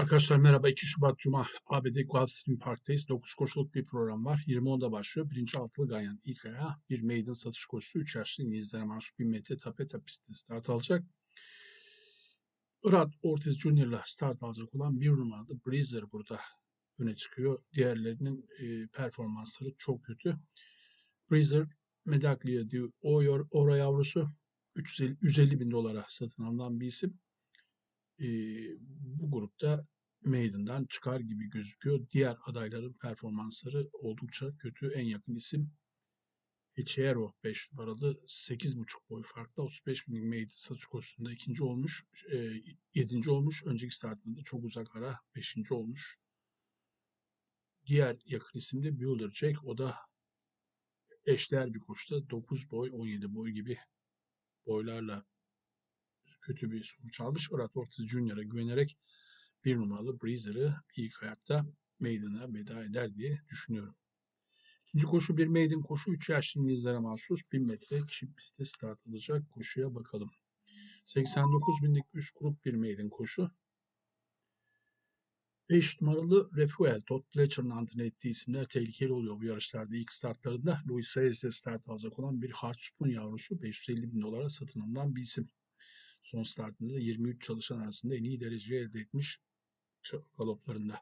Arkadaşlar merhaba. 2 Şubat Cuma ABD Gulfstream Park'tayız. 9 koşuluk bir program var. 20.10'da başlıyor. Birinci altılı Ganyan ilk ayağı. Bir maiden satış koşusu. 3 yaşlı İngilizlere mahsus 1000 metre tapeta pistte start alacak. Irat Ortiz Junior'la start alacak olan bir numaralı Breezer burada öne çıkıyor. Diğerlerinin e, performansları çok kötü. Breezer Medaglia diyor. O Ora yavrusu 350, 150 bin dolara satın alınan bir isim e, bu grupta Maiden'dan çıkar gibi gözüküyor. Diğer adayların performansları oldukça kötü. En yakın isim Echero 5 numaralı 8.5 boy farklı 35 bin Maiden satış koşusunda ikinci olmuş. E, 7. olmuş. Önceki startında çok uzak ara 5. olmuş. Diğer yakın isim de Builder Jack. O da eşdeğer bir koşuda 9 boy 17 boy gibi boylarla kötü bir sonuç almış. Orat Ortiz Junior'a güvenerek bir numaralı Breezer'ı ilk ayakta Maiden'a veda eder diye düşünüyorum. İkinci koşu bir maiden koşu. 3 yaşlı İngilizlere mahsus 1000 metre çift pistte start alacak koşuya bakalım. 89 binlik üst grup bir maiden koşu. 5 numaralı Refuel, Todd Fletcher'ın antrenör ettiği isimler tehlikeli oluyor bu yarışlarda. ilk startlarında Louis Sayes'de start alacak olan bir Hard Spoon yavrusu 550 bin dolara satın alınan bir isim. Son startında da 23 çalışan arasında en iyi derece elde etmiş galoplarında.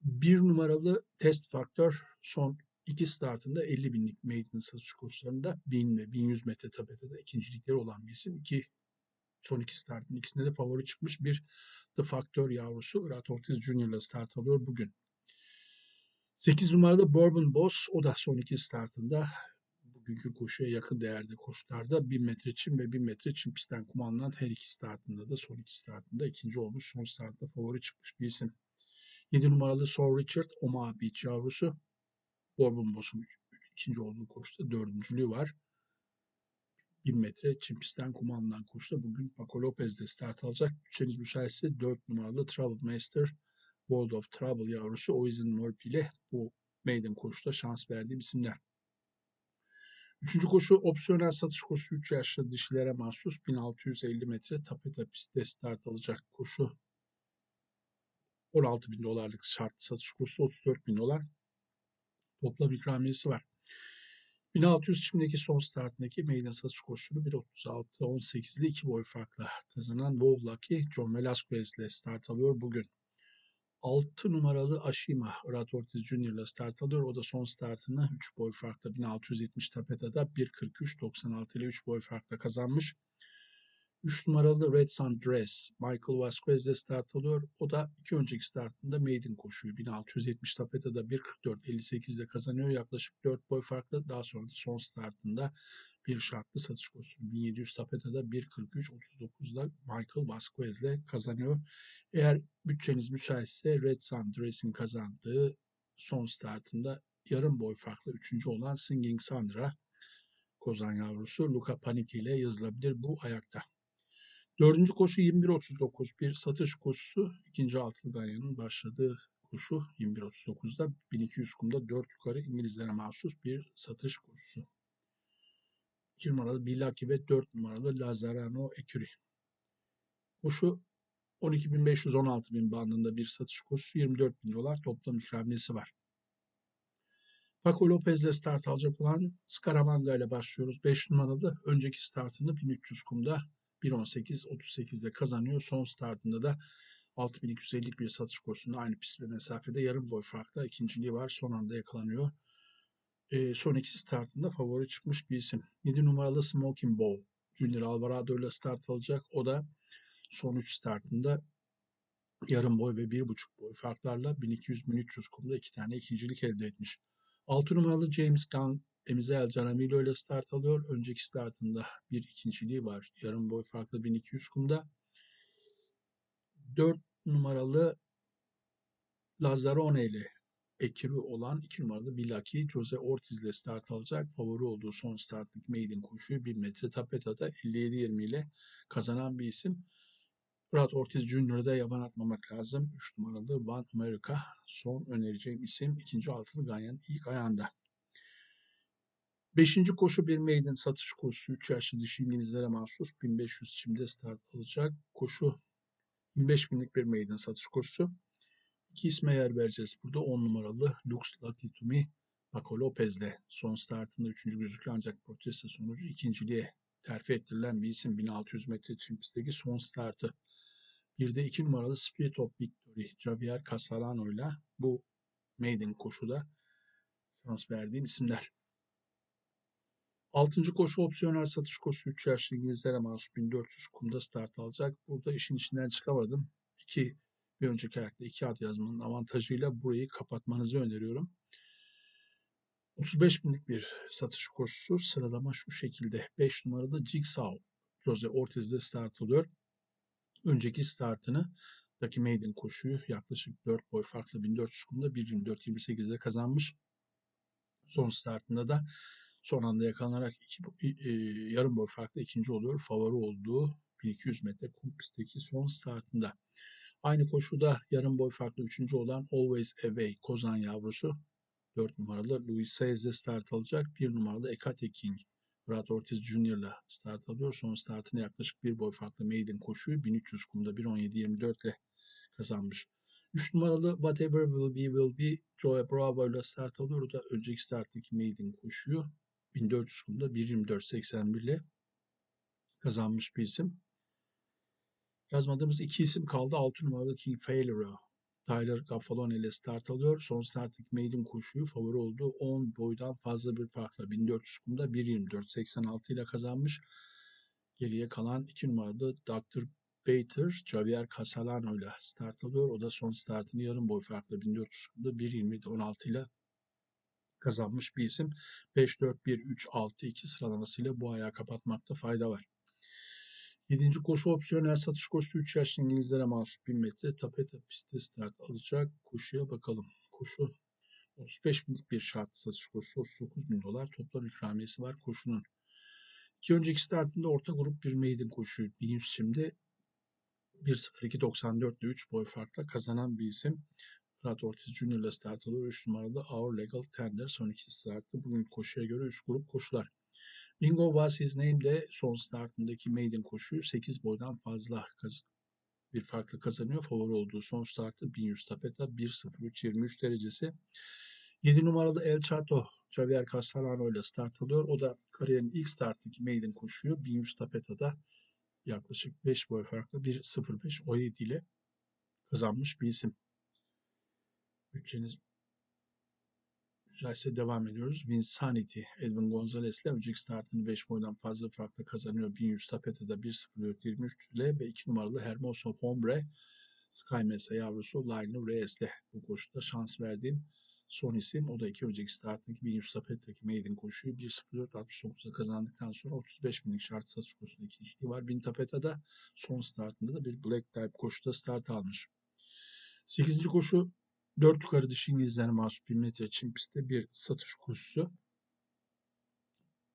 Bir numaralı test faktör son iki startında 50 binlik maiden satış kurslarında 1000 ve 1100 metre tapetada ikincilikleri olan bir isim. İki, son iki startın ikisinde de favori çıkmış bir The Factor yavrusu Rat Ortiz Junior ile start alıyor bugün. 8 numaralı Bourbon Boss o da son iki startında bugünkü koşuya yakın değerde koşularda 1000 metre çim ve 1000 metre çim pistten kumandan her iki startında da son iki startında ikinci olmuş. Son startta favori çıkmış bir isim. 7 numaralı Saul Richard Omaha Beach yavrusu. Bourbon Boss'un ikinci olduğu koşuda dördüncülüğü var. 1000 metre çim pistten kumandan koşuda bugün Paco Lopez de start alacak. Bütçeniz müsaitse 4 numaralı Trouble Master World of Trouble yavrusu Oizen Morp ile bu maiden koşuda şans verdiğim isimler. Üçüncü koşu opsiyonel satış koşusu 3 yaşlı dişilere mahsus 1650 metre tapeta pistte start alacak koşu. 16 bin dolarlık şart satış koşusu 34 bin dolar. Toplam ikramiyesi var. 1600 çimdeki son startındaki meydan satış koşusunu 1.36-18'li 2 boy farkla kazanan Wow Lucky John Velasquez ile start alıyor bugün. 6 numaralı Ashima Rat Ortiz Junior ile start alıyor. O da son startını 3 boy farkla 1670 tapetada 1.43.96 ile 3 boy farkla kazanmış. 3 numaralı Red Sun Dress Michael Vasquez ile start alıyor. O da iki önceki startında maiden koşuyu 1670 tapetada 1.44.58 ile kazanıyor. Yaklaşık 4 boy farklı. Daha sonra da son startında bir şartlı satış koşusu 1700 tapetada 1.43.39'da Michael Vasquez ile kazanıyor. Eğer bütçeniz müsaitse Red Sun Dress'in kazandığı son startında yarım boy farklı üçüncü olan Singing Sandra Kozan yavrusu Luca Panik ile yazılabilir bu ayakta. Dördüncü koşu 21.39 bir satış koşusu. ikinci altılı ganyanın başladığı koşu 21.39'da 1200 kumda 4 yukarı İngilizlere mahsus bir satış koşusu. 2 numaralı Billaki ve 4 numaralı Lazarano Eküri. Koşu 12.500-16.000 bin bandında bir satış koşusu 24 bin dolar toplam ikramiyesi var. Paco Lopez ile start alacak olan Scaramanga ile başlıyoruz. 5 numaralı önceki startını 1300 kumda 1.18-38'de kazanıyor. Son startında da 6250'lik bir satış koşusunda aynı pist ve mesafede yarım boy farkla ikinciliği var. Son anda yakalanıyor. E, son iki startında favori çıkmış bir isim. 7 numaralı Smoking Bowl. Junior Alvarado ile start alacak. O da son 3 startında yarım boy ve 1,5 boy farklarla 1200-1300 kumda iki tane ikincilik elde etmiş. 6 numaralı James Gunn Emizel Caramilo ile start alıyor. Önceki startında bir ikinciliği var. Yarım boy farklı 1200 kumda. 4 numaralı Lazzarone ile ekibi olan 2 numaralı Bilaki Jose Ortiz ile start alacak. Favori olduğu son startlık maiden koşuyu 1 metre tapetada 57-20 ile kazanan bir isim. Brad Ortiz da yaban atmamak lazım. 3 numaralı One America son önereceğim isim. ikinci altılı Ganyan ilk ayağında. Beşinci koşu bir maiden satış koşusu. 3 yaşlı dişi İngilizlere mahsus 1500 çimde start alacak. Koşu 25 binlik bir maiden satış koşusu. İki isme yer vereceğiz burada. 10 numaralı Lux Lucky to Paco Lopez'le son startında 3. gözüküyor ancak protesto sonucu ikinciliğe terfi ettirilen bir isim 1600 metre çim son startı. Bir de 2 numaralı Spirit of Victory Javier Casalano ile bu maiden koşuda şans verdiğim isimler. Altıncı koşu opsiyonel satış koşusu 3 yaşlı İngilizlere mahsus 1400 kumda start alacak. Burada işin içinden çıkamadım. İki, bir önceki ayakta iki at yazmanın avantajıyla burayı kapatmanızı öneriyorum. 35 binlik bir satış koşusu sıralama şu şekilde. 5 numaralı Jigsaw Jose Ortiz'de start alıyor. Önceki startını Daki Maiden koşuyu yaklaşık 4 boy farklı 1400 kumda 1.24.28'de kazanmış. Son startında da son anda yakalanarak iki, e, yarım boy farklı ikinci oluyor. Favori olduğu 1200 metre kum pistteki son startında. Aynı koşuda yarım boy farklı üçüncü olan Always Away Kozan yavrusu 4 numaralı Luis Saez'de start alacak. 1 numaralı Ekate King Brad Ortiz ile start alıyor. Son startını yaklaşık bir boy farklı maiden koşuyu 1300 kumda 1.17.24 ile kazanmış. 3 numaralı Whatever Will Be Will Be Joe Bravo ile start alıyor. O da önceki starttaki maiden koşuyu 1400 kumda 1.24.81 ile kazanmış bir isim. Yazmadığımız iki isim kaldı. 6 numaralı King Failure. Tyler Gaffalone ile start alıyor. Son starttaki maiden koşuyu favori olduğu 10 boydan fazla bir farkla 1400 kumda 1.24.86 ile kazanmış. Geriye kalan 2 numaralı Dr. Bater, Javier Casalano ile start alıyor. O da son startını yarım boy farkla 1400 kumda 1.27.16 ile kazanmış bir isim. 5-4-1-3-6-2 sıralamasıyla bu ayağı kapatmakta fayda var. 7. koşu opsiyonel satış koşusu 3 yaşlı İngilizlere mahsus 1000 metre tapeta pistte start alacak. Koşuya bakalım. Koşu 35 binlik bir şart satış koşusu 39 bin dolar toplam ikramiyesi var koşunun. İki önceki startında orta grup bir maiden koşu 1100 şimdi 1.02.94 ile 3 boy farkla kazanan bir isim. Brad Ortiz Jr. ile start alıyor. 3 numaralı Our Legal Tender son iki startta. Bugün koşuya göre 3 grup koşular. Bingo Was His Name de son startındaki maiden koşuyu 8 boydan fazla bir farklı kazanıyor. Favori olduğu son startı 1100 tapeta 1.03.23 derecesi. 7 numaralı El Chato Javier Castellano ile start alıyor. O da kariyerin ilk startındaki maiden koşuyu 1100 tapetada yaklaşık 5 boy farklı 1.05 17 ile kazanmış bir isim. Bütçeniz güzelse devam ediyoruz. Vinsanity, Edwin Gonzalez ile önceki startını 5 boydan fazla farklı kazanıyor. 1100 tapetede 1.04.23 ile ve 2 numaralı Hermoso Hombre Sky Mesa yavrusu Lionel Reyes ile bu koşuda şans verdiğim son isim. O da iki önceki startındaki 1100 tapetedeki maiden koşuyu 1.04.69'da kazandıktan sonra 35 binlik şart satış koşusunda ikinciliği var. 1000 tapetede son startında da bir Black Type koşuda start almış. 8. koşu 4 yukarı dişi İngilizlerine mahsus 1 metre çim pistte bir satış koşusu.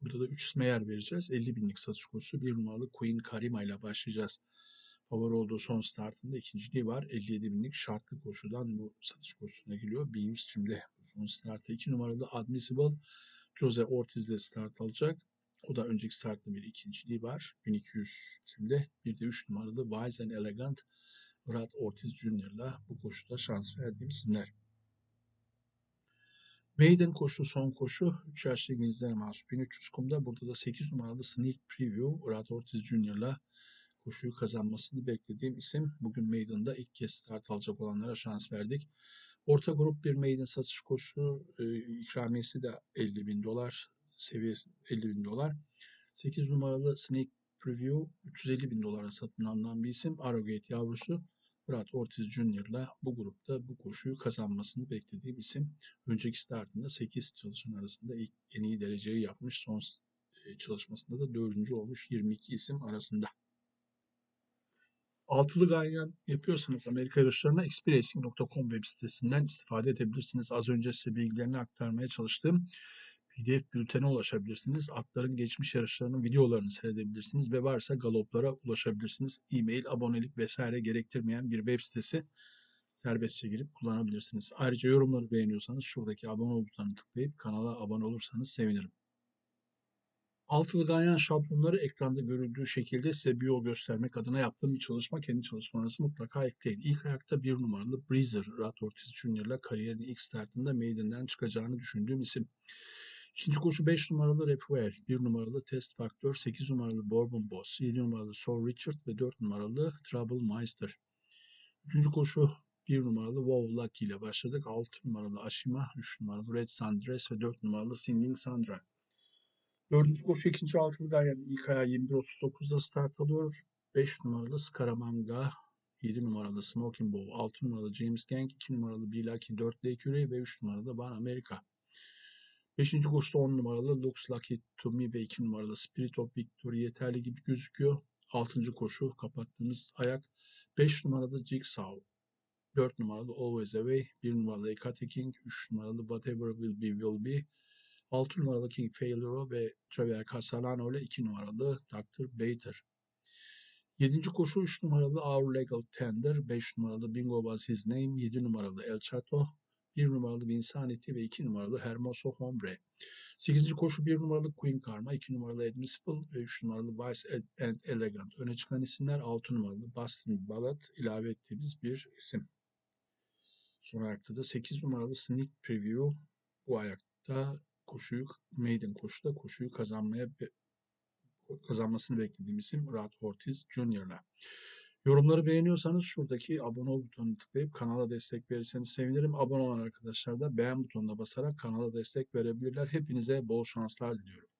Burada da 3 isme yer vereceğiz. 50 binlik satış koşusu. 1 numaralı Queen Karima ile başlayacağız. Favori olduğu son startında ikinciliği var. 57 binlik şartlı koşudan bu satış koşusuna geliyor. 1100 çimde son startı. 2 numaralı Admissible Jose Ortiz ile start alacak. O da önceki startta bir ikinciliği var. 1200 çimde. Bir de 3 numaralı Wise and Elegant Brad Ortiz Jr.'la bu koşuda şans verdiğim isimler. Maiden koşu son koşu 3 yaşlı İngilizlere mahsus 1300 kumda. Burada da 8 numaralı Sneak Preview Brad Ortiz Jr.'la koşuyu kazanmasını beklediğim isim. Bugün Maiden'da ilk kez start alacak olanlara şans verdik. Orta grup bir Maiden satış koşusu e, ikramiyesi de 50 bin dolar seviyesi 50 bin dolar. 8 numaralı Sneak Preview 350 bin dolara satın alınan bir isim. Arrogate yavrusu Brad Ortiz Jr. ile bu grupta bu koşuyu kazanmasını beklediğim isim. Önceki startında 8 çalışan arasında ilk en iyi dereceyi yapmış. Son e, çalışmasında da 4. olmuş 22 isim arasında. Altılı ganyan yapıyorsanız Amerika yarışlarına xpracing.com web sitesinden istifade edebilirsiniz. Az önce size bilgilerini aktarmaya çalıştığım PDF bültene ulaşabilirsiniz. Atların geçmiş yarışlarının videolarını seyredebilirsiniz ve varsa galoplara ulaşabilirsiniz. E-mail, abonelik vesaire gerektirmeyen bir web sitesi serbestçe girip kullanabilirsiniz. Ayrıca yorumları beğeniyorsanız şuradaki abone ol butonuna tıklayıp kanala abone olursanız sevinirim. Altılı ganyan şablonları ekranda görüldüğü şekilde size bir yol göstermek adına yaptığım bir çalışma. Kendi çalışmalarınızı mutlaka ekleyin. İlk ayakta bir numaralı Breezer, Rat Ortiz Jr.'la kariyerinin ilk startında Maiden'den çıkacağını düşündüğüm isim. İkinci koşu 5 numaralı Refuel, 1 numaralı Test Faktör, 8 numaralı Bourbon Boss, 7 numaralı Sir Richard ve 4 numaralı Trouble Meister. Üçüncü koşu 1 numaralı Wow Lucky ile başladık. 6 numaralı Ashima, 3 numaralı Red Sundress ve 4 numaralı Singing Sandra. Dördüncü koşu ikinci altılı Ganyan İK'ya 21.39'da start alıyor. 5 numaralı Scaramanga, 7 numaralı Smoking Bow, 6 numaralı James Gang, 2 numaralı Bilaki, 4 Lake Yuri ve 3 numaralı Van Amerika. 5. kursta 10 numaralı Looks Lucky To Me ve 2 numaralı Spirit of Victory yeterli gibi gözüküyor. 6. koşu kapattığımız ayak. 5 numaralı Jigsaw. 4 numaralı Always Away. 1 numaralı Ekate King. 3 numaralı Whatever Will Be Will Be. 6 numaralı King Failure ve Javier Casalano ile 2 numaralı Dr. Bater. 7. koşu 3 numaralı Our Legal Tender, 5 numaralı Bingo Was His Name, 7 numaralı El Chato, 1 numaralı Vinsanity ve 2 numaralı Hermoso Hombre. 8. koşu 1 numaralı Queen Karma, 2 numaralı Admissible ve 3 numaralı Vice and Elegant. Öne çıkan isimler 6 numaralı Boston Ballad ilave ettiğimiz bir isim. Son ayakta da 8 numaralı Sneak Preview bu ayakta koşuyu maiden koşuda koşuyu kazanmaya kazanmasını beklediğim isim Rad Ortiz Jr.'la. Yorumları beğeniyorsanız şuradaki abone ol butonuna tıklayıp kanala destek verirseniz sevinirim. Abone olan arkadaşlar da beğen butonuna basarak kanala destek verebilirler. Hepinize bol şanslar diliyorum.